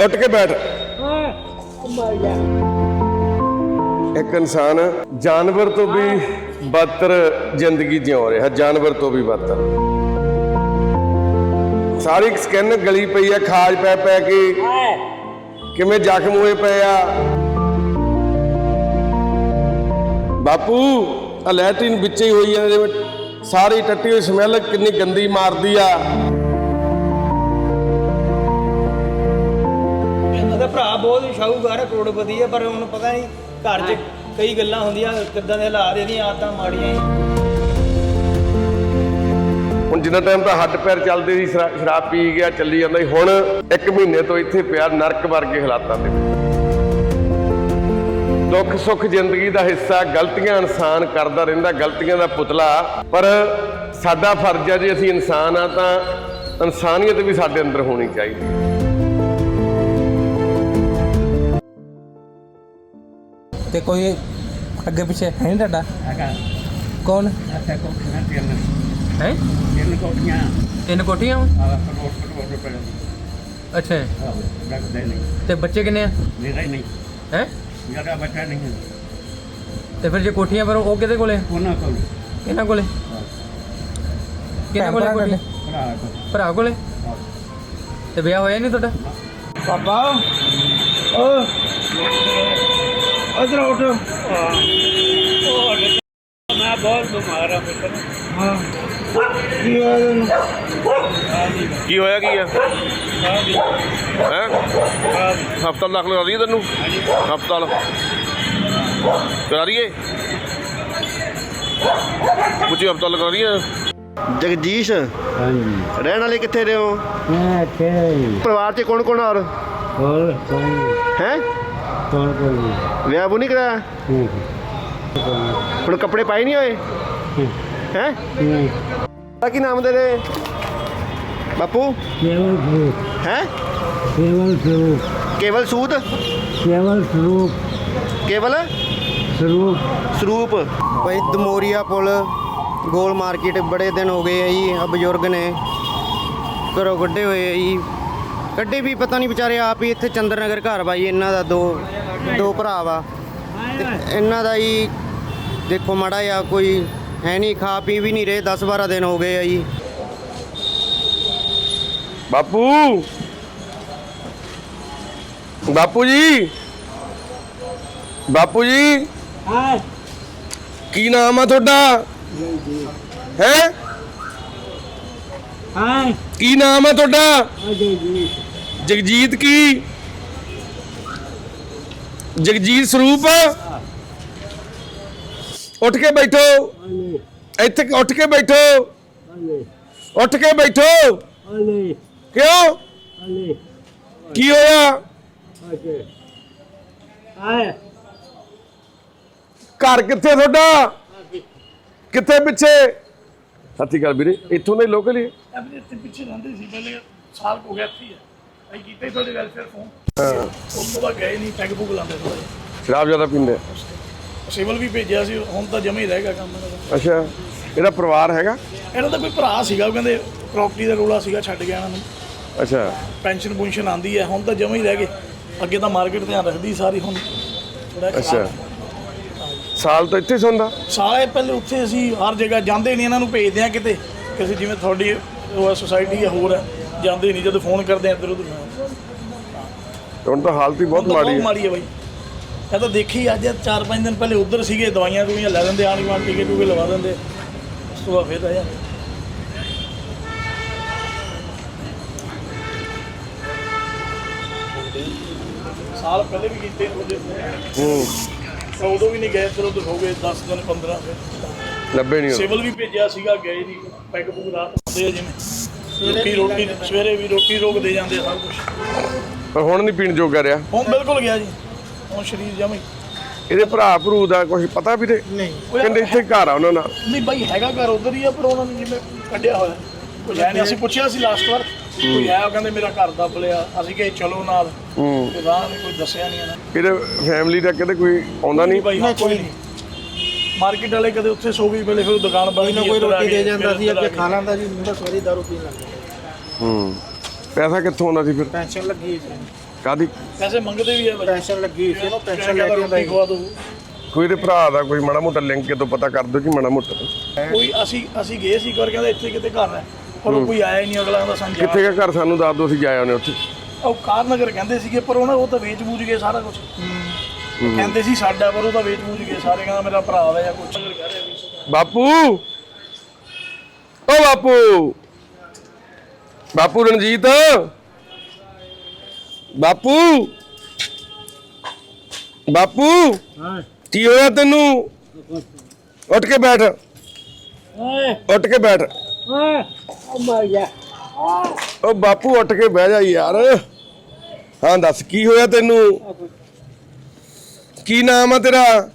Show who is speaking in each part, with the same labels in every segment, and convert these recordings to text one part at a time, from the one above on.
Speaker 1: ਉੱਠ ਕੇ ਬੈਠ। ਇੱਕ ਇਨਸਾਨ ਜਾਨਵਰ ਤੋਂ ਵੀ ਬਦਤਰ ਜ਼ਿੰਦਗੀ ਜਿਉ ਰਿਹਾ ਜਾਨਵਰ ਤੋਂ ਵੀ ਬਦਤਰ। ਸਾਰੀ ਸਕਿਨ ਗਲੀ ਪਈ ਆ ਖਾਜ ਪੈ ਪੈ ਕੇ। ਕਿਵੇਂ ਜ਼ਖਮ ਹੋਏ ਪਏ ਆ। ਬਾਪੂ ਆ ਲੈਟਰਿਨ ਵਿੱਚੇ ਹੀ ਹੋਈ ਆ ਜਿਵੇਂ ਸਾਰੀ ਟੱਟੀ ਹੋਈ ਸਮੈਲ ਕਿੰਨੀ ਗੰਦੀ ਮਾਰਦੀ ਆ।
Speaker 2: ਭਰਾ ਬਹੁਤ ਹੀ ਸ਼ਾਹੂਕਾਰ ਹੈ ਕਰੋੜਪਤੀ ਹੈ ਪਰ ਉਹਨੂੰ ਪਤਾ ਨਹੀਂ ਘਰ 'ਚ ਕਈ ਗੱਲਾਂ ਹੁੰਦੀਆਂ, ਕਿੱਦਾਂ ਦੇ ਹਾਲਾਤ, ਇਹਦੀਆਂ ਆਦਤਾਂ ਮਾੜੀਆਂ ਹੀ।
Speaker 1: ਹੁਣ ਜਿੰਨਾ ਟਾਈਮ ਤਾਂ ਹੱਡ ਪੈਰ ਚੱਲਦੇ ਸੀ, ਸ਼ਰਾ- ਸ਼ਰਾਬ ਪੀ ਗਿਆ, ਚੱਲੀ ਜਾਂਦਾ ਸੀ, ਹੁਣ ਇੱਕ ਮਹੀਨੇ ਤੋਂ ਇੱਥੇ ਪਿਆ ਨਰਕ ਵਰਗੇ ਹਾਲਾਤਾਂ ਦੇ ਵਿੱਚ। ਦੁੱਖ ਸੁੱਖ ਜ਼ਿੰਦਗੀ ਦਾ ਹਿੱਸਾ, ਗਲਤੀਆਂ ਇਨਸਾਨ ਕਰਦਾ ਰਹਿੰਦਾ, ਗਲਤੀਆਂ ਦਾ ਪੁਤਲਾ। ਪਰ ਸਾਡਾ ਫਰਜ਼ ਹੈ ਜੇ ਅਸੀਂ ਇਨਸਾਨ ਆ ਤਾਂ ਇਨਸਾਨੀਅਤ ਵੀ ਸਾਡੇ ਅੰਦਰ ਹੋਣੀ ਚਾਹੀਦੀ।
Speaker 3: ਤੇ ਕੋਈ ਅੱਗੇ ਪਿੱਛੇ ਹੈ ਨਹੀਂ ਤੁਹਾਡਾ?
Speaker 4: ਹੈਗਾ।
Speaker 3: ਕੌਣ?
Speaker 4: ਅੱਛਾ ਕੋਠੀਆਂ ਤਿੰਨ।
Speaker 3: ਹੈ?
Speaker 4: ਤਿੰਨ ਕੋਠੀਆਂ।
Speaker 3: ਤਿੰਨ?
Speaker 4: ਆ
Speaker 3: ਅੱਛਾ।
Speaker 4: ਆਹ ਲੱਗਦੇ ਨਹੀਂ।
Speaker 3: ਤੇ ਬੱਚੇ ਕਿੰਨੇ ਆ?
Speaker 4: ਮੇਰਾ ਹੀ ਨਹੀਂ।
Speaker 3: ਹੈ?
Speaker 4: ਮੇਰਾ ਬੱਚਾ ਨਹੀਂ ਹੈ।
Speaker 3: ਤੇ ਫਿਰ ਜੇ ਕੋਠੀਆਂ ਪਰ ਉਹ ਕਿਹਦੇ ਕੋਲੇ?
Speaker 4: ਉਹਨਾਂ ਕੋਲ।
Speaker 3: ਕਿਹਨਾਂ ਕੋਲੇ? ਕਿਹਨਾਂ ਕੋਲੇ ਕੋਠੀ?
Speaker 4: ਭਰਾ ਕੋਲੇ?
Speaker 3: ਤੇ ਵਿਆਹ ਹੋਇਆ ਨਹੀਂ ਤੁਹਾਡਾ?
Speaker 2: ਪਾਪਾ। ਓ। ਅਦਰ ਉੱਠ।
Speaker 4: ਮੈਂ ਬਹੁਤ ਬਿਮਾਰ ਹਾਂ ਪੁੱਤਰ
Speaker 2: ਹਾਂ। ਕੀ ਹੋਇਆ ਤੈਨੂੰ?
Speaker 1: ਕੀ ਹੋਇਆ ਕੀ ਆ? ਹੈ? ਹਸਪਤਾਲ ਦਾਖਲ ਕਰਾ ਦਈਏ ਤੈਨੂੰ? ਹਸਪਤਾਲ। ਕਰਾ ਦਈਏ? ਕੁਝ ਹਸਪਤਾਲ ਕਰਾ ਦਈਏ?
Speaker 5: ਜਗਦੀਸ਼
Speaker 4: ਹਾਂਜੀ।
Speaker 5: ਰਹਿਣ ਵਾਲੇ ਕਿੱਥੇ ਰਹੇ ਹੋ
Speaker 4: ਮੈਂ ਤੇ
Speaker 5: ਪਰਿਵਾਰ 'ਚ ਕੌਣ ਕੌਣ ਔਰ?
Speaker 4: ਹੋਰ ਕੋਈ
Speaker 5: ਹੈ
Speaker 4: ਕੋਈ ਕੋਈ
Speaker 5: ਵਿਆਹ ਬੂ ਨਹੀਂ ਕਰਾਇਆ? ਹੁਣ ਕੱਪੜੇ ਪਾਏ ਨਹੀਂ ਹੋਏ? ਹੈ।
Speaker 4: ਨਹੀਂ
Speaker 5: ਤਾਂ ਕੀ ਨਾਮ ਤੇਰੇ? ਬਾਪੂ?
Speaker 4: ਕੇਵਲ ਸਰੂਪ।
Speaker 5: ਹੈ?
Speaker 4: ਕੇਵਲ ਸਰੂਪ।
Speaker 5: ਕੇਵਲ ਸੂਦ
Speaker 4: ਕੇਵਲ ਸਰੂਪ।
Speaker 5: ਕੇਵਲ?
Speaker 4: ਸਰੂਪ।
Speaker 5: ਸਰੂਪ।
Speaker 6: ਭਾਈ ਦਮੋਰੀਆ ਪੁਲ ਗੋਲ ਮਾਰਕੀਟ ਬੜੇ ਦਿਨ ਹੋ ਗਏ ਆ ਜੀ ਆ ਬਜ਼ੁਰਗ ਨੇ। ਘਰੋਂ ਕੱਢੇ ਹੋਏ ਆ ਜੀ। ਕੱਢੇ ਵੀ ਪਤਾ ਨਹੀਂ ਵਿਚਾਰੇ ਆਪ ਹੀ ਇੱਥੇ ਚੰਦਰ ਨਗਰ ਘਰ ਵਾ ਜੀ ਇਹਨਾਂ ਦਾ ਦੋ ਦੋ ਭਰਾ ਵਾ। ਤੇ ਇਹਨਾਂ ਦਾ ਜੀ ਦੇਖੋ ਮਾੜਾ ਆ ਕੋਈ ਹੈ ਨਹੀਂ ਖਾ ਪੀ ਵੀ ਨਹੀਂ ਰਹੇ 10 12 ਦਿਨ ਹੋ ਗਏ ਆ ਜੀ।
Speaker 1: ਬਾਪੂ! ਬਾਪੂ ਜੀ! ਬਾਪੂ ਜੀ!
Speaker 4: ਹਾਂ।
Speaker 1: ਕੀ ਨਾਮ ਆ ਤੁਹਾਡਾ? ਹੈ?
Speaker 4: ਹਾਂ।
Speaker 1: ਕੀ ਨਾਮ ਆ ਤੁਹਾਡਾ?
Speaker 4: ਅਜੇ ਜੀ।
Speaker 1: ਜਗਜੀਤ ਕੀ? ਜਗਜੀਤ ਸਰੂਪ? ਉੱਠ ਕੇ ਬੈਠੋ।
Speaker 4: ਅਲੇ
Speaker 1: ਇੱਥੇ ਉੱਠ ਕੇ ਬੈਠੋ। ਉੱਠ ਕੇ ਬੈਠੋ। ਕਿਉਂ? ਕੀ ਹੋਇਆ? ਘਰ ਕਿੱਥੇ ਤੁਹਾਡਾ? ਕਿੱਥੇ ਪਿੱਛੇ? ਸੱਚੀ ਗੱਲ ਵੀਰੇ ਇੱਥੋਂ ਦੇ ਲੋਕਲ ਹੀ?
Speaker 7: ਆਪਣੇ ਇੱਥੇ ਪਿੱਛੇ ਰਹਿੰਦੇ ਸੀ ਪਹਿਲੇ ਸਾਲ ਕੁ ਹੋ ਗਿਆ ਇੱਥੇ ਅਸੀਂ ਕੀਤਾ ਹੀ ਤੁਹਾਡੇ ਵੈਲਫੇਅਰ ਫੋਨ ਉਸ ਤੋਂ ਬਾਅਦ ਗਏ ਨਹੀਂ ਪੈਗ ਪੁਗ ਲਾਉਂਦੇ ਥੋੜਾ
Speaker 1: ਸ਼ਰਾਬ ਜ਼ਿਆਦਾ ਪੀਂਦੇ।
Speaker 7: ਸਿਵਲ ਵੀ ਭੇਜਿਆ ਸੀ ਹੁਣ ਤਾਂ ਜਮਾ ਹੀ ਰਹਿ ਗਿਆ ਕੰਮ ਇਹਨਾਂ ਦਾ।
Speaker 1: ਅੱਛਾ ਇਹਦਾ ਪਰਿਵਾਰ ਹੈਗਾ?
Speaker 7: ਇਹਨਾਂ ਦਾ ਕੋਈ ਭਰਾ ਸੀਗਾ ਉਹ ਕਹਿੰਦੇ ਪ੍ਰਾਪਰਟੀ ਦਾ ਰੋਲਾ ਸੀਗਾ ਛੱਡ ਗਿਆ ਇਹਨਾਂ ਨੂੰ।
Speaker 1: ਅੱਛਾ।
Speaker 7: ਪੈਨਸ਼ਨ ਪੁਨਸ਼ਨ ਆਂਦੀ ਹੈ ਹੁਣ ਤਾਂ ਜਮਾ ਹੀ ਰਹਿ ਗਏ। ਅੱਗੇ ਤਾਂ ਮਾਰਕੀਟ ਧਿਆਨ ਰੱਖਦੀ ਸਾਰੀ ਹੁਣ। ਥੋੜਾ
Speaker 1: ਅੱਛਾ। ਸਾਲ ਤੋਂ ਇੱਥੇ ਸੌਂਦਾ?
Speaker 7: ਸਾਰੇ ਪਹਿਲੇ ਉੱਥੇ ਅਸੀਂ ਹਰ ਜਗ੍ਹਾ ਜਾਂਦੇ ਨਹੀਂ ਇਹਨਾਂ ਨੂੰ ਭੇਜਦੇ ਆ ਕਿਤੇ। ਕਿਸੇ ਜਿਵੇਂ ਤੁਹਾਡੀ ਉਹ ਸੁਸਾਇਟੀ ਹੈ ਹੋਰ ਹੈ। ਜਾਂਦੇ ਨਹੀਂ ਜਦੋਂ ਫੋਨ ਕਰਦੇ ਆ ਇੱਧਰ ਉੱਧਰ
Speaker 1: ਹੁਣ ਤਾਂ ਹਾਲਤ ਹੀ ਬਹੁਤ
Speaker 7: ਬਹੁਤ
Speaker 1: ਮਾੜੀ ਹੈ।
Speaker 7: ਮਾੜੀ ਹੈ ਬਾਈ। ਇਹ ਤਾਂ ਦੇਖੀ ਅੱਜ 4-5 ਦਿਨ ਪਹਿਲੇ ਉਧਰ ਸੀਗੇ ਦਵਾਈਆਂ ਦਵਾਈਆਂ ਲੈ ਦਿੰਦੇ ਆਣ ਗਵਾਂ ਟੀਕੇ ਟੂਕੇ ਲਵਾ ਦਿੰਦੇ। ਉਸ ਤੋਂ ਬਾਅਦ ਫਿਰ ਆਇਆ ਸਾਲ ਪਹਿਲੇ ਵੀ ਕੀਤੇ ਉਹਦੇ।
Speaker 1: ਹੂੰ।
Speaker 7: ਤਾਂ ਉਦੋਂ ਵੀ ਨਹੀਂ ਗਏ ਫਿਰ ਉਧਰ ਹੋ ਗਏ 10 ਦਿਨ 15 ਫਿਰ
Speaker 1: ਲੱਭੇ ਨਹੀਂ।
Speaker 7: ਸਿਵਲ ਵੀ ਭੇਜਿਆ ਸੀਗਾ ਗਏ ਨਹੀਂ ਪੈਗ ਪੁਗ ਰਾਤ ਹੁੰਦੇ ਆ ਜਿਵੇਂ। ਰੋਟੀ ਰੋਟੀ ਸਵੇਰੇ ਵੀ ਰੋਟੀ ਰੋਕ ਦੇ ਜਾਂਦੇ ਆ ਸਭ ਕੁਝ
Speaker 1: ਪਰ ਹੁਣ ਨਹੀਂ ਪੀਣ ਜੋਗਾ ਰਿਹਾ।
Speaker 7: ਹੁਣ ਬਿਲਕੁਲ ਗਿਆ ਜੀ। ਹੁਣ ਸਰੀਰ ਜਮੇ
Speaker 1: ਇਹਦੇ ਭਰਾ ਭਰੂ ਦਾ ਕੁਝ ਪਤਾ ਵੀਰੇ
Speaker 7: ਨਹੀਂ।
Speaker 1: ਕਹਿੰਦੇ ਇੱਥੇ ਘਰ ਆ ਉਹਨਾਂ ਨਾਲ।
Speaker 7: ਨਹੀਂ ਬਾਈ ਹੈਗਾ ਘਰ ਉਧਰ ਹੀ ਆ ਪਰ ਉਹਨਾਂ ਨੇ ਜਿਵੇਂ ਕੱਢਿਆ ਹੋਇਆ। ਕੋਈ ਹੈ ਨਹੀਂ। ਅਸੀਂ ਪੁੱਛਿਆ ਸੀ ਲਾਸਟ ਵਾਰ ਕੋਈ ਉਹ ਕਹਿੰਦੇ ਮੇਰਾ ਘਰ ਦੱਬ ਲਿਆ ਅਸੀਂ ਕਹੇ ਚਲੋ ਨਾਲ।
Speaker 1: ਹੂੰ।
Speaker 7: ਤੇ ਰਾਹ ਨੇ ਕੋਈ ਦੱਸਿਆ ਨਹੀਂ ਇਹਨਾਂ
Speaker 1: ਇਹਦੇ ਫੈਮਿਲੀ ਦਾ ਕਿਤੇ ਕੋਈ ਆਉਂਦਾ ਨਹੀਂ
Speaker 7: ਬਾਈ ਕੋਈ ਨਹੀਂ। ਮਾਰਕੀਟ ਵਾਲੇ ਕਦੇ ਉੱਥੇ ਸੋ ਗਈ ਪਹਿਲੇ ਫਿਰ ਦੁਕਾਨ ਬਣੀ
Speaker 6: ਕੋਈ ਨਾ ਕੋਈ ਰੋਟੀ ਦੇ ਜਾਂਦਾ ਸੀ ਅੱਗੇ ਖਾ ਲੈਂਦਾ ਜੀ ਮੁੰਡਾ ਸਵੇਰੇ ਦਾਰੂ ਪੀਣ ਲੱਗ ਗਿਆ।
Speaker 1: ਹੂੰ। ਪੈਸਾ ਕਿੱਥੋਂ ਆਉਂਦਾ ਸੀ ਫਿਰ?
Speaker 2: ਪੈਨਸ਼ਨ ਲੱਗੀ ਸੀ।
Speaker 1: ਕਾਦੀ
Speaker 7: ਪੈਸੇ ਮੰਗਦੇ ਵੀ ਆ ਬੱਚੇ
Speaker 2: ਪੈਨਸ਼ਨ ਲੱਗੀ ਸੀ ਉਹਨੂੰ ਪੈਨਸ਼ਨ
Speaker 7: ਲੈ
Speaker 2: ਕੇ ਆਉਂਦਾ ਸੀ।
Speaker 7: ਖਵਾ ਦੋ
Speaker 1: ਕੋਈ ਤੇ ਭਰਾ ਦਾ ਕੋਈ ਮਾੜਾ ਮੋਟਾ ਲਿੰਕ ਕਿਤੋਂ ਪਤਾ ਕਰ ਦਿਓ ਜੀ ਮਾੜਾ ਮੋਟਾ।
Speaker 7: ਕੋਈ ਅਸੀਂ ਅਸੀਂ ਗਏ ਸੀ ਕਰ ਕਹਿੰਦਾ ਇੱਥੇ ਕਿਤੇ ਘਰ ਹੈ। ਪਰ ਉਹ ਕੋਈ ਆਇਆ ਹੀ ਨਹੀਂ ਅਗਲਾ ਕਹਿੰਦਾ ਸਾਨੂੰ ਜਾ
Speaker 1: ਕਿੱਥੇ ਦਾ ਘਰ? ਸਾਨੂੰ ਦੱਸ ਦਿਓ ਅਸੀਂ ਜਾ ਆਉਨੇ ਉੱਥੇ।
Speaker 7: ਉਹ ਕਾਰ ਨਗਰ ਕਹਿੰਦੇ ਸੀਗੇ ਪਰ ਉਹਨਾਂ ਉਹ ਤਾਂ ਵੇਚ ਬੂਝ ਗਏ ਸਾਰਾ ਕੁਝ ਕਹਿੰਦੇ ਸੀ ਸਾਡਾ ਪਰ ਉਹ ਤਾਂ ਵੇਚ ਬੂਝ ਗਏ। ਸਾਰੇ ਕਹਿੰਦਾ ਮੇਰਾ ਭਰਾ ਵਾ ਜਾਂ ਕੁਝ ਕਹਿ ਰਿਹਾ ਵੀ
Speaker 1: ਬਾਪੂ। ਓ ਬਾਪੂ। ਬਾਪੂ ਰਣਜੀਤ। ਬਾਪੂ। ਬਾਪੂ।
Speaker 4: ਹਾਂ।
Speaker 1: ਕੀ ਹੋਇਆ ਤੈਨੂੰ? ਉੱਠ ਕੇ ਬੈਠ।
Speaker 4: ਓਏ।
Speaker 1: ਉੱਠ ਕੇ ਬੈਠ।
Speaker 4: ਓਏ। ਉਹ ਮਰ ਗਿਆ।
Speaker 1: ਓ ਬਾਪੂ ਉੱਠ ਕੇ ਬਹਿ ਜਾ ਯਾਰ। ਹਾਂ ਦੱਸ ਕੀ ਹੋਇਆ ਤੈਨੂੰ? ਕੀ ਨਾਮ ਆ ਤੇਰਾ?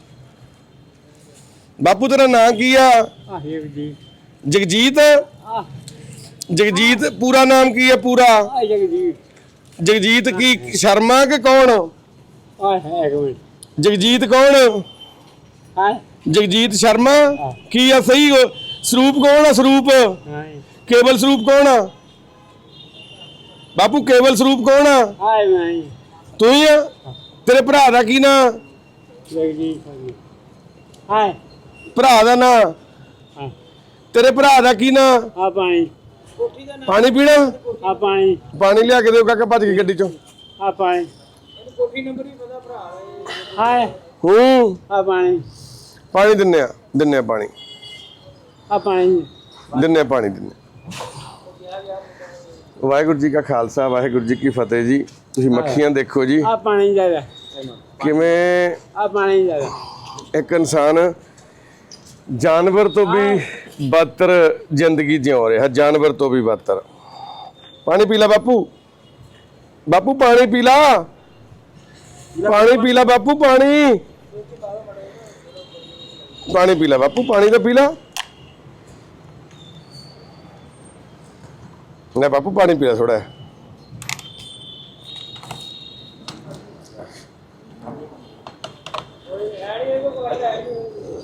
Speaker 1: ਬਾਪੂ ਤੇਰਾ ਨਾਂ ਕੀ ਆ?
Speaker 4: ਆਹ ਜੀ।
Speaker 1: ਜਗਜੀਤ?
Speaker 4: ਆਹ।
Speaker 1: ਜਗਜੀਤ ਪੂਰਾ ਨਾਮ ਕੀ ਹੈ ਪੂਰਾ?
Speaker 4: ਆ ਜਗਜੀਤ।
Speaker 1: ਜਗਜੀਤ ਕੀ ਸ਼ਰਮਾ ਕਿ ਕੌਣ?
Speaker 4: ਆ ਹੈ ਇੱਕ ਮਿੰਟ।
Speaker 1: ਜਗਜੀਤ ਕੌਣ?
Speaker 4: ਹਾਂ?
Speaker 1: ਜਗਜੀਤ ਸ਼ਰਮਾ? ਕੀ ਆ ਸਹੀ? ਉਹ? ਸਰੂਪ ਕੌਣ ਆ ਸਰੂਪ?
Speaker 4: ਹਾਂ
Speaker 1: ਕੇਵਲ ਸਰੂਪ ਕੌਣ ਆ? ਬਾਪੂ ਕੇਵਲ ਸਰੂਪ ਕੌਣ ਆ?
Speaker 4: ਆਏ ਮੈਂ
Speaker 1: ਤੂੰ ਹੀ ਆ? ਤੇਰੇ ਭਰਾ ਦਾ ਕੀ ਨਾਂ?
Speaker 4: ਜਗਜੀਤ ਹਾਂ
Speaker 1: ਭਰਾ ਦਾ ਨਾਂ?
Speaker 4: ਹਾਂ।
Speaker 1: ਤੇਰੇ ਭਰਾ ਦਾ ਕੀ ਨਾਂ?
Speaker 4: ਆ ਪਾਣੀ
Speaker 1: ਪਾਣੀ ਪੀਣਾ?
Speaker 4: ਆ ਪਾਣੀ
Speaker 1: ਪਾਣੀ ਲਿਆ ਕੇ ਦਿਓ ਕਾਕਾ ਭੱਜ ਕੇ ਗੱਡੀ ਚੋਂ।
Speaker 4: ਆ ਪਾਣੀ ਹਾਂ
Speaker 1: ਹੂੰ।
Speaker 4: ਆ ਪਾਣੀ
Speaker 1: ਪਾਣੀ ਦਿੰਨੇ ਆ ਦਿੰਨੇ ਆ ਪਾਣੀ।
Speaker 4: ਆ ਪਾਣੀ
Speaker 1: ਦਿੰਨੇ ਆ ਪਾਣੀ ਦਿੰਨੇ ਵਾਹਿਗੁਰੂ ਜੀ ਕਾ ਖਾਲਸਾ ਵਾਹਿਗੁਰੂ ਜੀ ਕੀ ਫਤਿਹ ਜੀ। ਤੁਸੀਂ ਮੱਖੀਆਂ ਦੇਖੋ ਜੀ।
Speaker 4: ਆ ਪਾਣੀ ਜ਼ਿਆਦਾ
Speaker 1: ਕਿਵੇਂ
Speaker 4: ਆ ਪਾਣੀ ਜ਼ਿਆਦਾ
Speaker 1: ਇੱਕ ਇਨਸਾਨ ਜਾਨਵਰ ਤੋਂ ਵੀ ਬਦਤਰ ਜ਼ਿੰਦਗੀ ਜਿਉ ਰਿਹਾ ਜਾਨਵਰ ਤੋਂ ਵੀ ਬਦਤਰ। ਪਾਣੀ ਪੀ ਲੈ ਬਾਪੂ। ਬਾਪੂ ਪਾਣੀ ਪੀ ਲਾ। ਪਾਣੀ ਪੀ ਲੈ ਬਾਪੂ ਪਾਣੀ। ਪਾਣੀ ਪੀ ਲੈ ਬਾਪੂ ਪਾਣੀ ਤਾਂ ਪੀ ਲਾ। ਲੈ ਬਾਪੂ ਪਾਣੀ ਪੀ ਲੈ ਥੋੜਾ
Speaker 4: ਹਾਂ ਹਾਂ ਹਾਂ ਹਾਂ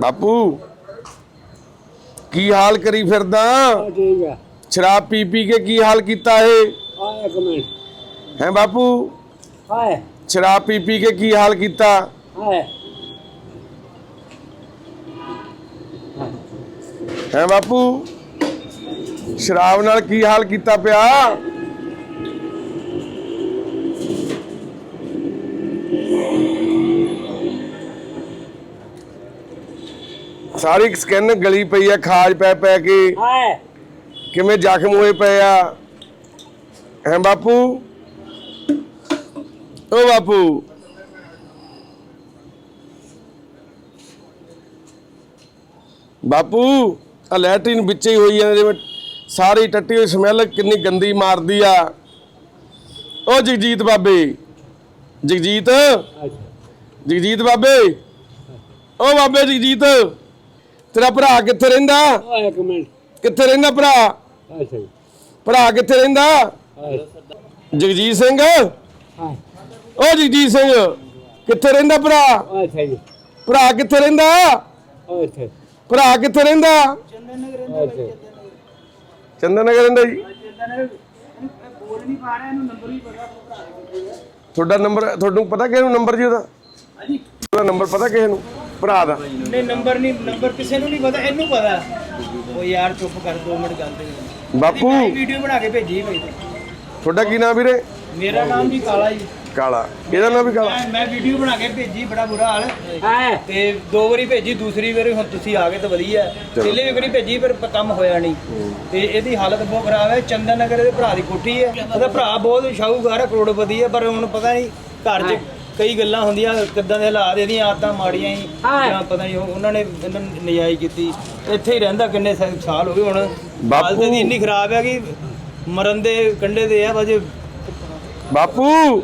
Speaker 1: ਬਾਪੂ ਕੀ ਹਾਲ ਕਰੀ ਫਿਰਦਾ
Speaker 4: ਠੀਕ ਆ
Speaker 1: ਸ਼ਰਾਬ ਪੀ ਪੀ ਕੇ ਕੀ ਹਾਲ ਕੀਤਾ ਏ
Speaker 4: ਆ ਇੱਕ ਮਿੰਟ
Speaker 1: ਹੈ ਬਾਪੂ
Speaker 4: ਹਾਏ
Speaker 1: ਸ਼ਰਾਬ ਪੀ ਪੀ ਕੇ ਕੀ ਹਾਲ ਕੀਤਾ
Speaker 4: ਹਾਏ
Speaker 1: ਹੈ ਬਾਪੂ ਸ਼ਰਾਬ ਨਾਲ ਕੀ ਹਾਲ ਕੀਤਾ ਪਿਆ? ਸਾਰੀ ਸਕਿਨ ਗਲੀ ਪਈ ਆ ਖਾਜ ਪੈ ਪੈ ਕੇ।
Speaker 4: ਹਾਏ।
Speaker 1: ਕਿਵੇਂ ਜ਼ਖਮ ਹੋਏ ਪਏ ਆ? ਹੈ ਬਾਪੂ? ਓ ਬਾਪੂ। ਬਾਪੂ ਆ ਲੈਟਰਿਨ ਵਿੱਚ ਹੀ ਹੋਈ ਆ ਜਿਵੇਂ ਸਾਰੀ ਟੱਟੀ ਹੋਈ ਸਮੈਲ ਕਿੰਨੀ ਗੰਦੀ ਮਾਰਦੀ ਆ। ਓ ਜਗਜੀਤ ਬਾਬੇ ਜਗਜੀਤ ਜਗਜੀਤ ਬਾਬੇ। ਓ ਬਾਬੇ ਜਗਜੀਤ ਤੇਰਾ ਭਰਾ ਕਿੱਥੇ ਰਹਿੰਦਾ?
Speaker 4: ਆ ਇੱਕ ਮਿੰਟ।
Speaker 1: ਕਿੱਥੇ ਰਹਿੰਦਾ ਭਰਾ?
Speaker 4: ਅੱਛਾ ਜੀ।
Speaker 1: ਭਰਾ ਕਿੱਥੇ ਰਹਿੰਦਾ? ਜਗਜੀਤ ਸਿੰਘ? ਓ ਜਗਜੀਤ ਸਿੰਘ ਕਿੱਥੇ ਰਹਿੰਦਾ ਭਰਾ?
Speaker 4: ਅੱਛਾ ਜੀ।
Speaker 1: ਭਰਾ ਕਿੱਥੇ ਰਹਿੰਦਾ?
Speaker 4: ਅੱਛਾ
Speaker 1: ਭਰਾ ਕਿੱਥੇ ਰਹਿੰਦਾ?
Speaker 4: ਅੱਛਾ
Speaker 1: ਚੰਦਨ ਨਗਰ ਰਹਿੰਦਾ ਜੀ
Speaker 2: ਬੋਲ ਨਹੀਂ ਪਾ ਰਿਹਾ ਇਹਨੂੰ ਨੰਬਰ ਹੀ ਪਤਾ
Speaker 1: ਤੁਹਾਡਾ ਨੰਬਰ ਤੁਹਾਨੂੰ ਪਤਾ ਕਿਹਨੂੰ ਨੰਬਰ ਜੀ ਉਹਦਾ?
Speaker 2: ਹਾਂਜੀ।
Speaker 1: ਉਹਦਾ ਨੰਬਰ ਪਤਾ ਕਿਸੇ ਨੂੰ? ਭਰਾ ਦਾ?
Speaker 2: ਨਹੀਂ ਨੰਬਰ ਨਹੀਂ ਨੰਬਰ ਕਿਸੇ ਨੂੰ ਨਹੀਂ ਪਤਾ ਇਹਨੂੰ ਪਤਾ। ਉਹ ਯਾਰ ਚੁੱਪ ਕਰ ਦੋ ਮਿੰਟ ਗੱਲ ਤੇ।
Speaker 1: ਬਾਪੂ!
Speaker 2: ਵੀਡੀਓ ਬਣਾ ਕੇ ਭੇਜੀ ਭਾਈ
Speaker 1: ਤੁਹਾਡਾ ਕੀ ਨਾਮ ਵੀਰੇ?
Speaker 2: ਮੇਰਾ ਨਾਮ ਵੀ ਕਾਲਾ ਜੀ।
Speaker 1: ਕਾਲਾ। ਇਹਦਾ ਨਾਮ ਵੀ ਕਾਲਾ।
Speaker 2: ਮੈਂ ਮੈਂ ਵੀਡੀਓ ਬਣਾ ਕੇ ਭੇਜੀ ਬੜਾ ਬੁਰਾ ਹਾਲ।
Speaker 4: ਹਾਏ
Speaker 2: ਤੇ ਦੋ ਵਾਰੀ ਭੇਜੀ ਦੂਸਰੀ ਵਾਰੀ ਹੁਣ ਤੁਸੀਂ ਆ ਗਏ ਤਾਂ ਵਧੀਆ ਪਹਿਲੇ ਵੀ ਵਾਰੀ ਭੇਜੀ ਪਰ ਪ- ਕੰਮ ਹੋਇਆ ਨਹੀਂ। ਤੇ ਇਹਦੀ ਹਾਲਤ ਬਹੁਤ ਖਰਾਬ ਹੈ। ਚੰਦਨ ਨਗਰ ਇਹਦੇ ਭਰਾ ਦੀ ਕੋਠੀ ਹੈ। ਉਹਦਾ ਭਰਾ ਬਹੁਤ ਸ਼ਾਹੂਕਾਰ ਹੈ ਕਰੋੜਪਤੀ ਹੈ ਪਰ ਹੁਣ ਪਤਾ ਨਹੀਂ ਘਰ 'ਚ ਕਈ ਗੱਲਾਂ ਹੁੰਦੀਆਂ ਕਿੱਦਾਂ ਦੇ ਹਾਲਾਤ ਇਹਦੀਆਂ ਆਦਤਾਂ ਮਾੜੀਆਂ ਹੀ ਜਾਂ ਪਤਾ ਨਹੀਂ ਉਹ- ਉਹਨਾਂ ਨੇ ਇਹਨਾਂ ਨੂੰ ਨਜਾਇਜ਼ ਕੀਤੀ। ਇੱਥੇ ਹੀ ਰਹਿੰਦਾ ਕਿੰਨੇ ਸਾ- ਸਾਲ ਹੋ ਗਏ ਹੁਣ।
Speaker 1: ਬਾਪੂ।
Speaker 2: ਹਾਲਤ ਇਹਦੀ ਇੰਨੀ ਖਰਾਬ ਹੈ ਕਿ ਮਰਨ ਦੇ ਕੰਢੇ ਤੇ ਆ ਵਜੇ
Speaker 1: ਬਾਪੂ!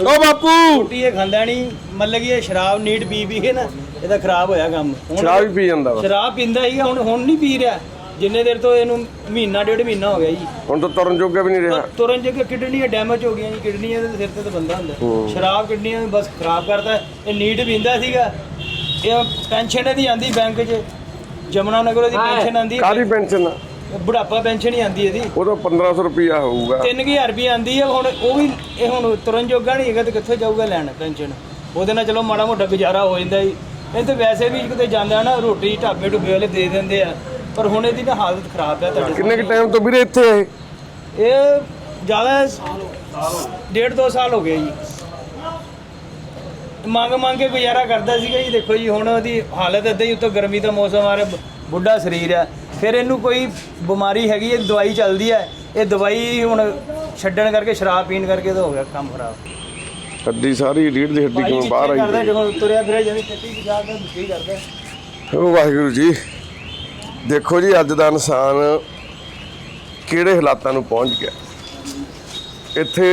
Speaker 1: ਓ ਬਾਪੂ!
Speaker 2: ਰੋਟੀ ਇਹ ਖਾਂਦਾ ਨਹੀਂ ਮਤਲਬ ਕਿ ਇਹ ਸ਼ਰਾਬ ਨੀਟ ਪੀ ਪੀ ਕੇ ਨਾ ਇਹਦਾ ਖਰਾਬ ਹੋਇਆ ਕੰਮ। ਹੁਣ
Speaker 1: ਸ਼ਰਾਬ ਵੀ ਪੀ ਜਾਂਦਾ ਵਾ।
Speaker 2: ਸ਼ਰਾਬ ਪੀਂਦਾ ਹੀ ਹੁਣ ਹੁਣ ਨਹੀਂ ਪੀ ਰਿਹਾ। ਜਿੰਨੇ ਦੇਰ ਤੋਂ ਇਹਨੂੰ ਮਹੀਨਾ ਡੇਢ ਮਹੀਨਾ ਹੋ ਗਿਆ ਜੀ।
Speaker 1: ਹੁਣ ਤਾਂ ਤੁਰਨ ਜੋਗਾ ਵੀ ਨਹੀਂ ਰਿਹਾ।
Speaker 2: ਤੁਰਨ ਜਗੇ ਕਿਡਨੀਆਂ ਡੈਮੇਜ ਹੋ ਗਈਆਂ ਜੀ ਕਿਡਨੀਆਂ ਦੇ ਸਿਰ ਤੇ ਤਾਂ ਬੰਦਾ ਹੁੰਦਾ। ਸ਼ਰਾਬ ਕਿਡਨੀਆਂ ਨੂੰ ਬਸ ਖਰਾਬ ਕਰਦਾ। ਇਹ ਨੀਟ ਪੀਂਦਾ ਸੀਗਾ। ਇਹ ਪੈਨਸ਼ਨ ਇਹਦੀ ਆਂਦੀ ਬੈਂਕ 'ਚ। ਜਮਨਾ ਨਗਰ ਦੀ ਪੈਨਸ਼ਨ ਆਂਦੀ
Speaker 1: ਕਾਹਦੀ ਪੈਨਸ਼ਨ ਆ?
Speaker 2: ਬੁਢਾਪਾ ਪੈਨਸ਼ਨ ਹੀ ਆਂਦੀ ਇਹਦੀ।
Speaker 1: ਉਹ ਤਾਂ 1500 ਰੁਪਿਆ ਹੋਊਗਾ।
Speaker 2: 3000 ਰੁਪਏ ਆਂਦੀ ਹੈ ਹੁਣ ਉਹ ਵੀ ਇਹ ਹੁਣ ਤੁਰਨ ਜੋਗਾ ਨਹੀਂ ਹੈਗਾ ਤੇ ਕਿੱਥੇ ਜਾਊਗਾ ਲੈਣ ਪੈਨਸ਼ਨ? ਉਹਦੇ ਨਾਲ ਚਲੋ ਮਾੜਾ ਮੋਟਾ ਗੁਜ਼ਾਰਾ ਹੋ ਜਾਂਦਾ ਜੀ। ਇਹ ਤੇ ਵੈਸੇ ਵੀ ਕਿਤੇ ਜਾਂਦਾ ਨਾ ਰੋਟੀ ਢਾਬੇ ਢੁੱਬੇ ਵਾਲੇ ਦੇ ਦਿੰਦੇ ਆ। ਪਰ ਹੁਣ ਇਹਦੀ ਨਾ ਹਾਲਤ ਖਰਾਬ ਹੈ ਤੁਹਾਡੇ
Speaker 1: ਕਿੰਨੇ ਕੁ ਟਾਈਮ ਤੋਂ ਵੀਰੇ ਇੱਥੇ ਇਹ?
Speaker 2: ਇਹ ਜ਼ਿਆਦਾ ਡੇਢ ਦੋ ਸਾਲ ਹੋ ਗਏ ਜੀ। ਮੰਗ ਮੰਗ ਕੇ ਗੁਜ਼ਾਰਾ ਕਰਦਾ ਸੀਗਾ ਜੀ। ਦੇਖੋ ਜੀ ਹੁਣ ਉਹਦੀ ਹਾਲਤ ਇਦਾਂ ਹੀ ਉੱਤੋਂ ਗਰਮੀ ਦਾ ਮੌਸਮ ਆ ਰਿਹਾ ਬੁੱਢਾ ਸਰੀਰ ਆ। ਫਿਰ ਇਹਨੂੰ ਕੋਈ ਬਿਮਾਰੀ ਹੈਗੀ ਹੈ ਦਵਾਈ ਚੱਲਦੀ ਹੈ। ਇਹ ਦਵਾਈ ਹੁਣ ਛੱਡਣ ਕਰਕੇ ਸ਼ਰਾਬ ਪੀਣ ਕਰਕੇ ਤਾਂ ਹੋ ਗਿਆ ਕੰਮ ਖਰਾਬ।
Speaker 1: ਹੱਡੀ ਸਾਰੀ ਰੀੜ ਦੀ ਹੱਡੀ ਕਿਵੇਂ ਬਾਹਰ ਆਈ
Speaker 2: ਕਰਦਾ। ਜਦੋਂ ਤੁਰਿਆ ਫਿਰਿਆ ਜਿਵੇਂ ਦੁੱਖੀ ਕਰਦਾ।
Speaker 1: ਉਹ ਵਾਹਿਗੁਰੂ ਜੀ ਦੇਖੋ ਜੀ ਅੱਜ ਦਾ ਇਨਸਾਨ ਕਿਹੜੇ ਹਾਲਾਤਾਂ ਨੂੰ ਪਹੁੰਚ ਗਿਆ। ਇੱਥੇ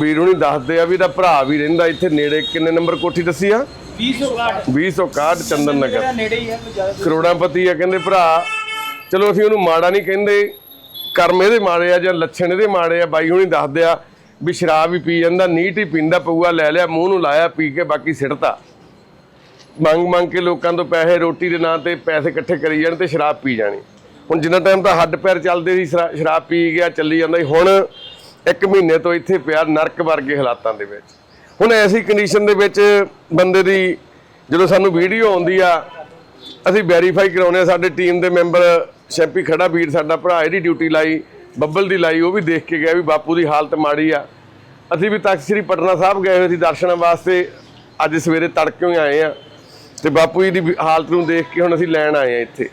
Speaker 1: ਵੀਰ ਹੁਣੀ ਦੱਸਦੇ ਆ ਵੀ ਇਹਦਾ ਭਰਾ ਵੀ ਰਹਿੰਦਾ ਇੱਥੇ ਨੇੜੇ ਕਿੰਨੇ ਨੰਬਰ ਕੋਠੀ ਦੱਸੀ ਆ?
Speaker 2: 261
Speaker 1: 261 ਚੰਦਨ ਨਗਰ।
Speaker 2: ਨੇੜੇ ਹੀ ਹੈ ਕੋਈ ਜ਼ਿਆਦਾ ਦੂਰ
Speaker 1: ਕਰੋੜਾਪਤੀ ਆ ਕਹਿੰਦੇ ਭਰਾ। ਚਲੋ ਅਸੀਂ ਉਹਨੂੰ ਮਾੜਾ ਨਹੀਂ ਕਹਿੰਦੇ, ਕਰਮ ਇਹਦੇ ਮਾੜੇ ਆ ਜਾਂ ਲੱਛਣ ਇਹਦੇ ਮਾੜੇ ਆ, ਬਾਈ ਹੁਣੀ ਦੱਸਦੇ ਆ ਵੀ ਸ਼ਰਾਬ ਵੀ ਪੀ ਜਾਂਦਾ, ਨੀਟ ਹੀ ਪੀਂਦਾ ਪਊਆ ਲੈ ਲਿਆ, ਮੂੰਹ ਨੂੰ ਲਾਇਆ, ਪੀ ਕੇ ਬਾਕੀ ਸਿੱਟਤਾ ਮੰਗ ਮੰਗ ਕੇ ਲੋਕਾਂ ਤੋਂ ਪੈਸੇ ਰੋਟੀ ਦੇ ਨਾਂ ਤੇ ਪੈਸੇ ਇਕੱਠੇ ਕਰੀ ਜਾਣ ਤੇ ਸ਼ਰਾਬ ਪੀ ਜਾਣੀ। ਹੁਣ ਜਿੰਨਾ ਟਾਈਮ ਤਾਂ ਹੱਡ ਪੈਰ ਚੱਲਦੇ ਸੀ, ਸ਼ਰਾ- ਸ਼ਰਾਬ ਪੀ ਗਿਆ, ਚੱਲੀ ਜਾਂਦਾ ਸੀ, ਹੁਣ ਇੱਕ ਮਹੀਨੇ ਤੋਂ ਇੱਥੇ ਪਿਆ ਨਰਕ ਵਰਗੇ ਹਾਲਾਤਾਂ ਦੇ ਵਿੱਚ। ਹੁਣ ਐਸੀ ਕੰਡੀਸ਼ਨ ਦੇ ਵਿੱਚ ਬੰਦੇ ਦੀ ਜਦੋਂ ਸਾਨੂੰ ਵੀਡੀਓ ਆਉਂਦੀ ਆ, ਅਸੀਂ ਵੈਰੀਫਾਈ ਕਰਾਉਂਦੇ ਆ, ਸਾਡੇ ਟੀਮ ਦੇ ਮੈਂਬਰ ਸ਼ੈਂਪੀ ਖੜਾ ਵੀਰ ਸਾਡਾ ਭਰਾ, ਇਹਦੀ ਡਿਊਟੀ ਲਾਈ, ਬੱਬਲ ਦੀ ਲਾਈ, ਉਹ ਵੀ ਦੇਖ ਕੇ ਗਿਆ ਵੀ ਬਾਪੂ ਦੀ ਹਾਲਤ ਮਾੜੀ ਆ। ਅਸੀਂ ਵੀ ਤਖਤ ਸ੍ਰੀ ਪਟਨਾ ਸਾਹਿਬ ਗਏ ਹੋਏ ਸੀ ਦਰਸ਼ਨਾਂ ਵਾਸਤੇ, ਅੱਜ ਸਵੇਰੇ ਤੜਕੇ ਹੀ ਆਏ ਆ। ਤੇ ਬਾਪੂ ਜੀ ਦੀ ਹਾਲਤ ਨੂੰ ਦੇਖ ਕੇ ਹੁਣ ਅਸੀਂ ਲੈਣ ਆਏ ਆ ਇੱਥੇ।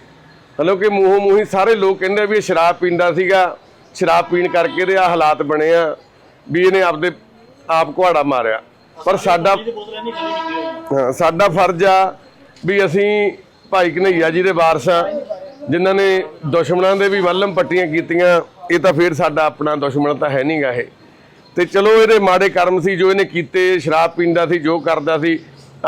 Speaker 1: ਹਲੋ ਕਿ ਮੂੰਹੋਂ ਮੂੰਹੀ ਸਾਰੇ ਲੋਕ ਕਹਿੰਦੇ ਆ ਵੀ ਇਹ ਸ਼ਰਾਬ ਪੀਂਦਾ ਸੀਗਾ, ਸ਼ਰਾਬ ਪੀਣ ਕਰਕੇ ਦੇ ਆ ਹਾਲਾਤ ਬਣੇ ਆ, ਵੀ ਇਹਨੇ ਆਪਦੇ ਆਪ ਕੁਹਾੜਾ ਮਾਰਿਆ। ਪਰ ਸਾਡਾ ਹਾਂ, ਸਾਡਾ ਫਰਜ਼ ਆ ਵੀ ਅਸੀਂ ਭਾਈ ਕਨਈਆ ਜੀ ਦੇ ਵਾਰਸ ਆ ਜਿਨ੍ਹਾਂ ਨੇ ਦੁਸ਼ਮਣਾਂ ਦੇ ਵੀ ਵੱਲਮ ਪੱਟੀਆਂ ਕੀਤੀਆਂ, ਇਹ ਤਾਂ ਫੇਰ ਸਾਡਾ ਆਪਣਾ ਦੁਸ਼ਮਣ ਤਾਂ ਹੈ ਨਹੀਂਗਾ ਇਹ। ਤੇ ਚਲੋ ਇਹਦੇ ਮਾੜੇ ਕਰਮ ਸੀ, ਜੋ ਇਹਨੇ ਕੀਤੇ, ਸ਼ਰਾਬ ਪੀਂਦਾ ਸੀ, ਜੋ ਕਰਦਾ ਸੀ,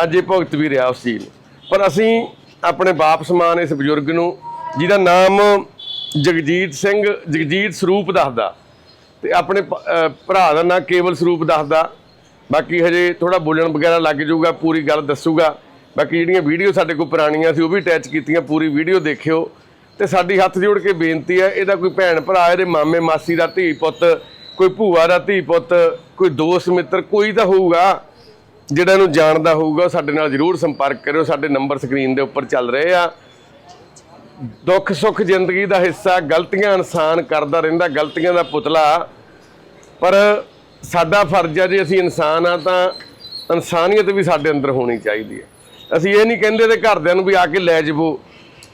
Speaker 1: ਅੱਜ ਇਹ ਭੁਗਤ ਵੀ ਰਿਹਾ ਉਸ ਚੀਜ਼ ਪਰ ਅਸੀਂ ਆਪਣੇ ਬਾਪ ਸਮਾਨ ਇਸ ਬਜ਼ੁਰਗ ਨੂੰ, ਜਿਹਦਾ ਨਾਮ ਜਗਜੀਤ ਸਿੰਘ, ਜਗਜੀਤ ਸਰੂਪ ਦੱਸਦਾ। ਤੇ ਆਪਣੇ ਭਰਾ ਦਾ ਨਾਂ ਕੇਵਲ ਸਰੂਪ ਦੱਸਦਾ। ਬਾਕੀ ਹਜੇ ਥੋੜਾ ਬੋਲਣ ਵਗੈਰਾ ਲੱਗ ਜਾਊਗਾ, ਪੂਰੀ ਗੱਲ ਦੱਸੂਗਾ। ਬਾਕੀ ਜਿਹੜੀਆਂ ਵੀਡੀਓ ਸਾਡੇ ਕੋਲ ਪੁਰਾਣੀਆਂ ਸੀ, ਉਹ ਵੀ ਅਟੈਚ ਕੀਤੀਆਂ, ਪੂਰੀ ਵੀਡੀਓ ਦੇਖਿਓ। ਤੇ ਸਾਡੀ ਹੱਥ ਜੋੜ ਕੇ ਬੇਨਤੀ ਹੈ, ਇਹਦਾ ਕੋਈ ਭੈਣ ਭਰਾ, ਇਹਦੇ ਮਾਮੇ, ਮਾਸੀ ਦਾ ਧੀ ਪੁੱਤ, ਕੋਈ ਭੂਆ ਦਾ ਧੀ ਪੁੱਤ, ਕੋਈ ਦੋਸਤ, ਮਿੱਤਰ, ਕੋਈ ਤਾਂ ਹੋਊਗਾ, ਜਿਹੜਾ ਇਹਨੂੰ ਜਾਣਦਾ ਹੋਊਗਾ ਸਾਡੇ ਨਾਲ ਜਰੂਰ ਸੰਪਰਕ ਕਰਿਓ, ਸਾਡੇ ਨੰਬਰ ਸਕਰੀਨ ਦੇ ਉੱਪਰ ਚੱਲ ਰਹੇ ਆ। ਦੁੱਖ, ਸੁੱਖ, ਜ਼ਿੰਦਗੀ ਦਾ ਹਿੱਸਾ, ਗਲਤੀਆਂ ਇਨਸਾਨ ਕਰਦਾ ਰਹਿੰਦਾ, ਗਲਤੀਆਂ ਦਾ ਪੁਤਲਾ। ਪਰ ਸਾਡਾ ਫਰਜ਼ ਹੈ, ਜੇ ਅਸੀਂ ਇਨਸਾਨ ਆ ਤਾਂ ਇਨਸਾਨੀਅਤ ਵੀ ਸਾਡੇ ਅੰਦਰ ਹੋਣੀ ਚਾਹੀਦੀ ਹੈ। ਅਸੀਂ ਇਹ ਨਹੀਂ ਕਹਿੰਦੇ ਤੇ ਘਰਦਿਆਂ ਨੂੰ ਵੀ ਆ ਕੇ ਲੈ ਜਾਵੋ।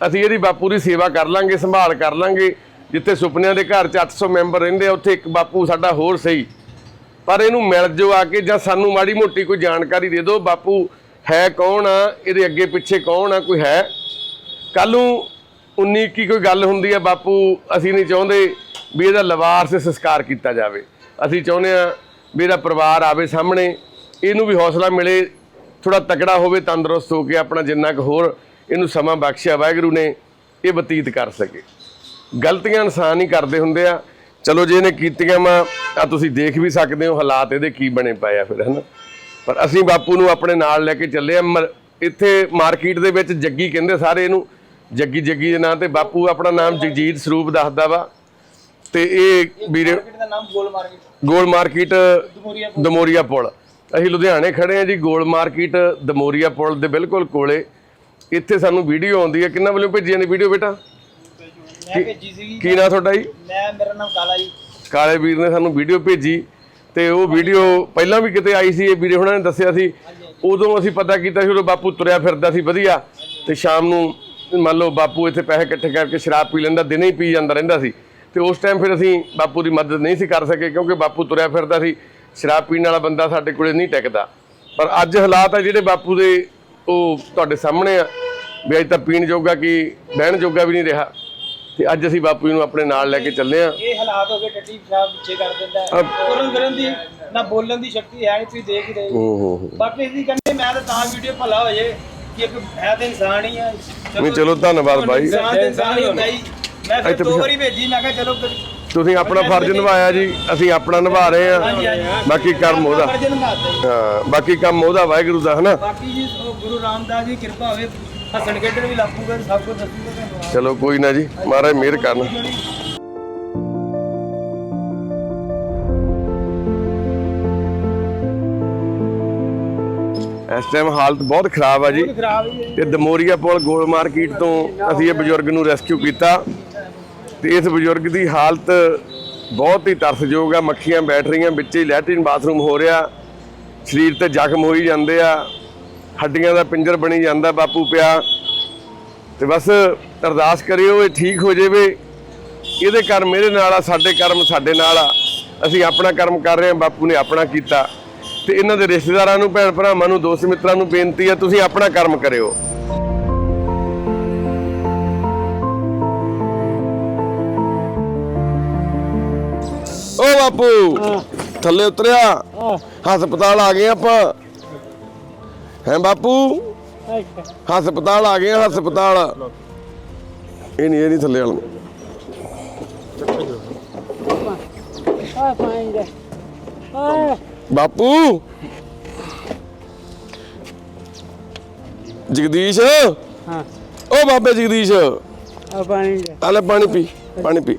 Speaker 1: ਅਸੀਂ ਇਹਦੀ ਬਾਪੂ ਦੀ ਸੇਵਾ ਕਰ ਲਾਂਗੇ, ਸੰਭਾਲ ਕਰ ਲਾਂਗੇ। ਜਿੱਥੇ ਸੁਪਨਿਆਂ ਦੇ ਘਰ 'ਚ 800 ਮੈਂਬਰ ਰਹਿੰਦੇ ਆ, ਉੱਥੇ ਇੱਕ ਬਾਪੂ ਸਾਡਾ ਹੋਰ ਸਹੀ। ਪਰ ਇਹਨੂੰ ਮਿਲ ਜੋ ਆ ਕੇ ਜਾਂ ਸਾਨੂੰ ਮਾੜੀ ਮੋਟੀ ਕੋਈ ਜਾਣਕਾਰੀ ਦੇ ਦਿਓ, ਬਾਪੂ ਹੈ ਕੌਣ ਆ, ਇਹਦੇ ਅੱਗੇ ਪਿੱਛੇ ਕੌਣ ਆ, ਕੋਈ ਹੈ? ਕੱਲ ਨੂੰ 19 ਕੀ ਕੋਈ ਗੱਲ ਹੁੰਦੀ ਆ, ਬਾਪੂ, ਅਸੀਂ ਨਹੀਂ ਚਾਹੁੰਦੇ ਵੀ ਇਹਦਾ ਲਵਾਰਸ ਸੰਸਕਾਰ ਕੀਤਾ ਜਾਵੇ। ਅਸੀਂ ਚਾਹੁੰਦੇ ਆ ਵੀ ਇਹਦਾ ਪਰਿਵਾਰ ਆਵੇ ਸਾਹਮਣੇ, ਇਹਨੂੰ ਵੀ ਹੌਸਲਾ ਮਿਲੇ ਥੋੜਾ ਤਕੜਾ ਹੋਵੇ, ਤੰਦਰੁਸਤ ਹੋ ਕੇ ਆਪਣਾ ਜਿੰਨਾ ਕੁ ਹੋਰ ਇਹਨੂੰ ਸਮਾਂ ਬਖਸ਼ਿਆ ਵਾਹਿਗੁਰੂ ਨੇ ਇਹ ਬਤੀਤ ਕਰ ਸਕੇ। ਗਲਤੀਆਂ ਇਨਸਾਨ ਹੀ ਕਰਦੇ ਹੁੰਦੇ ਆ। ਚਲੋ ਜੇ ਇਹਨੇ ਕੀਤੀਆਂ ਵਾ ਆ ਤੁਸੀਂ ਦੇਖ ਵੀ ਸਕਦੇ ਹੋ ਹਾਲਾਤ ਇਹਦੇ ਕੀ ਬਣੇ ਪਏ ਆ ਫਿਰ ਹਨਾ? ਪਰ ਅਸੀਂ ਬਾਪੂ ਨੂੰ ਆਪਣੇ ਨਾਲ ਲੈ ਕੇ ਚੱਲੇ ਆ। ਮ- ਇੱਥੇ ਮਾਰਕੀਟ ਦੇ ਵਿੱਚ ਜੱਗੀ ਕਹਿੰਦੇ ਸਾਰੇ ਇਹਨੂੰ ਜੱਗੀ ਜੱਗੀ ਦੇ ਨਾਂ ਤੇ ਬਾਪੂ ਆਪਣਾ ਨਾਮ ਜਗਜੀਤ ਸਰੂਪ ਦੱਸਦਾ ਵਾ। ਤੇ ਇਹ ਵੀਰੇ
Speaker 2: ਦਾ ਨਾਮ ਗੋਲ ਮਾਰਕੀਟ।
Speaker 1: ਗੋਲ ਮਾਰਕੀਟ ਦਮੋਰੀਆ ਪੁਲ। ਅਸੀਂ ਲੁਧਿਆਣੇ ਖੜੇ ਆ ਜੀ ਗੋਲ ਮਾਰਕੀਟ ਦਮੋਰੀਆ ਪੁਲ ਦੇ ਬਿਲਕੁਲ ਕੋਲੇ। ਇੱਥੇ ਸਾਨੂੰ ਵੀਡੀਓ ਆਉਂਦੀ ਹੈ। ਕਿੰਨਾ ਵੱਲੋਂ ਭੇਜੀ ਜਾਂਦੀ ਵੀਡੀਓ ਬੇਟਾ?
Speaker 2: ਮੈਂ ਭੇਜੀ ਸੀਗੀ।
Speaker 1: ਕੀ ਨਾਂ ਤੁਹਾਡਾ ਜੀ?
Speaker 2: ਮੈਂ ਮੇਰਾ ਨਾਮ ਕਾਲਾ ਜੀ।
Speaker 1: ਕਾਲੇ ਵੀਰ ਨੇ ਸਾਨੂੰ ਵੀਡੀਓ ਭੇਜੀ ਤੇ ਉਹ ਵੀਡੀਓ ਪਹਿਲਾਂ ਵੀ ਕਿਤੇ ਆਈ ਸੀ ਇਹ ਵੀਰੇ ਹੁਣਾਂ ਨੇ ਦੱਸਿਆ ਸੀ। ਉਦੋਂ ਅਸੀਂ ਪਤਾ ਕੀਤਾ ਸੀ ਉਦੋਂ ਬਾਪੂ ਤੁਰਿਆ ਫਿਰਦਾ ਸੀ ਵਧੀਆ ਤੇ ਸ਼ਾਮ ਨੂੰ ਮੰਨ ਲਓ ਬਾਪੂ ਇੱਥੇ ਪੈਸੇ ਇਕੱਠੇ ਕਰਕੇ ਸ਼ਰਾਬ ਪੀ ਲੈਂਦਾ ਦਿਨੇ ਹੀ ਪੀ ਜਾਂਦਾ ਰਹਿੰਦਾ ਸੀ। ਤੇ ਉਸ ਟਾਈਮ ਫਿਰ ਅਸੀਂ ਬਾਪੂ ਦੀ ਮਦਦ ਨਹੀਂ ਸੀ ਕਰ ਸਕੇ ਕਿਉਂਕਿ ਬਾਪੂ ਤੁਰਿਆ ਫਿਰਦਾ ਸੀ। ਸ਼ਰਾਬ ਪੀਣ ਵਾਲਾ ਬੰਦਾ ਸਾਡੇ ਕੋਲੇ ਨਹੀਂ ਟਿਕਦਾ। ਪਰ ਅੱਜ ਹਾਲਾਤ ਆ ਜਿਹੜੇ ਬਾਪੂ ਦੇ ਉਹ ਤੁਹਾਡੇ ਸਾਹਮਣੇ ਆ ਵੀ ਅੱਜ ਤਾਂ ਪੀਣ ਜੋਗਾ ਕੀ ਬਹਿਣ ਜੋਗਾ ਵੀ ਨਹੀਂ ਰਿਹਾ। ਤੇ ਅੱਜ ਅਸੀਂ ਬਾਪੂ ਜੀ ਨੂੰ ਆਪਣੇ ਨਾਲ ਲੈ ਕੇ ਚੱਲੇ ਆ
Speaker 2: ਇਹ ਹਾਲਾਤ ਹੋ ਗਏ ਟੱਟੀ ਪਿਸ਼ਾਬ ਪਿੱਛੇ ਕਰ ਦਿੰਦਾ ਹੈ। ਤੁਰਨ ਫਿਰਨ ਦੀ ਨਾ ਬੋਲਣ ਦੀ ਸ਼ਕਤੀ ਹੈ ਤੁਸੀਂ ਦੇਖ ਹੀ ਰਹੇ ਹੋ।
Speaker 1: ਹੂੰ ਹੂੰ ਹੂੰ।
Speaker 2: ਬਾਕੀ ਅਸੀਂ ਕਹਿੰਦੇ ਮੈਂ ਤਾਂ ਤਾਂ ਵੀਡੀਓ ਭਲਾ ਹੋ ਜੇ ਕਿ ਇੱਕ ਹੈ ਤਾਂ ਇਨਸਾਨ ਹੀ ਆ।
Speaker 1: ਨਹੀਂ ਚਲੋ ਧੰਨਵਾਦ ਬਾਈ।
Speaker 2: ਇਨਸਾਨ ਹੀ ਹੁੰਦਾ ਜੀ ਮੈਂ ਫਿਰ ਦੋ ਵਾਰੀ ਭੇਜੀ ਮੈਂ ਕਿਹਾ ਚਲੋ
Speaker 1: ਤੁਸੀਂ ਆਪਣਾ ਫਰਜ਼ ਨਿਭਾਇਆ ਜੀ ਅਸੀਂ ਆਪਣਾ ਨਿਭਾ ਰਹੇ ਆ ਬਾਕੀ ਕਰਮ ਉਹਦਾ। ਹਾਂ ਬਾਕੀ ਕੰਮ ਉਹਦਾ ਵਾਹਿਗੁਰੂ ਦਾ ਹਨਾ?
Speaker 2: ਬਾਕੀ ਜੀ ਗੁਰੂ ਰਾਮਦਾਸ ਜੀ ਕਿਰਪਾ ਹੋਵੇ ਹੱਸਣ ਖੇਡਣ ਵੀ ਲਾਪੂਗਾ ਸਭ ਕੁਝ ਦੱਸੂਗਾ
Speaker 1: ਚਲੋ ਕੋਈ ਨਾ ਜੀ ਮਹਾਰਾਜ ਮਿਹਰ ਕਰਨ। ਇਸ ਟਾਈਮ ਹਾਲਤ ਬਹੁਤ ਖਰਾਬ ਆ ਜੀ। ਤੇ ਦਮੋਰੀਆ ਪੁਲ ਗੋਲ ਮਾਰਕੀਟ ਤੋਂ ਅਸੀਂ ਇਹ ਬਜ਼ੁਰਗ ਨੂੰ ਰੈਸਕਿਊ ਕੀਤਾ। ਤੇ ਇਸ ਬਜ਼ੁਰਗ ਦੀ ਹਾਲਤ ਬਹੁਤ ਹੀ ਤਰਸਯੋਗ ਆ। ਮੱਖੀਆਂ ਬੈਠ ਰਹੀਆਂ, ਵਿੱਚ ਹੀ ਲੈਟਰਿਨ ਬਾਥਰੂਮ ਹੋ ਰਿਹਾ। ਸਰੀਰ ਤੇ ਜ਼ਖਮ ਹੋਈ ਜਾਂਦੇ ਆ। ਹੱਡੀਆਂ ਦਾ ਪਿੰਜਰ ਬਣੀ ਜਾਂਦਾ ਬਾਪੂ ਪਿਆ। ਤੇ ਬਸ ਅਰਦਾਸ ਕਰਿਓ ਇਹ ਠੀਕ ਹੋ ਜਾਵੇ। ਇਹਦੇ ਕਰਮ ਮੇਰੇ ਨਾਲ ਆ, ਸਾਡੇ ਕਰਮ ਸਾਡੇ ਨਾਲ ਆ। ਅਸੀਂ ਆਪਣਾ ਕਰਮ ਕਰ ਰਹੇ ਹਾਂ, ਬਾਪੂ ਨੇ ਆਪਣਾ ਕੀਤਾ। ਤੇ ਇਹਨਾਂ ਦੇ ਰਿਸ਼ਤੇਦਾਰਾਂ ਨੂੰ, ਭੈਣ ਭਰਾਵਾਂ ਨੂੰ, ਦੋਸਤ ਮਿੱਤਰਾਂ ਨੂੰ ਬੇਨਤੀ ਆ, ਤੁਸੀਂ ਆਪਣਾ ਕਰਮ ਕਰਿਓ। ਓ ਬਾਪੂ ਥੱਲੇ ਉਤਰਿਆ। ਹਸਪਤਾਲ ਆ ਗਏ ਆਪਾਂ। ਹੈ ਬਾਪੂ? ਹਸਪਤਾਲ ਆ ਗਏ ਹਸਪਤਾਲ। ਇਹ ਨਹੀਂ ਇਹ ਨਹੀਂ ਥੱਲੇ ਵਾਲਾ। ਬਾਪੂ? ਜਗਦੀਸ਼? ਹਾਂ। ਓ ਬਾਬੇ ਜਗਦੀਸ਼।
Speaker 4: ਆ ਪਾਣੀ
Speaker 1: ਲੈ ਪਾਣੀ ਪੀ ਪਾਣੀ ਪੀ।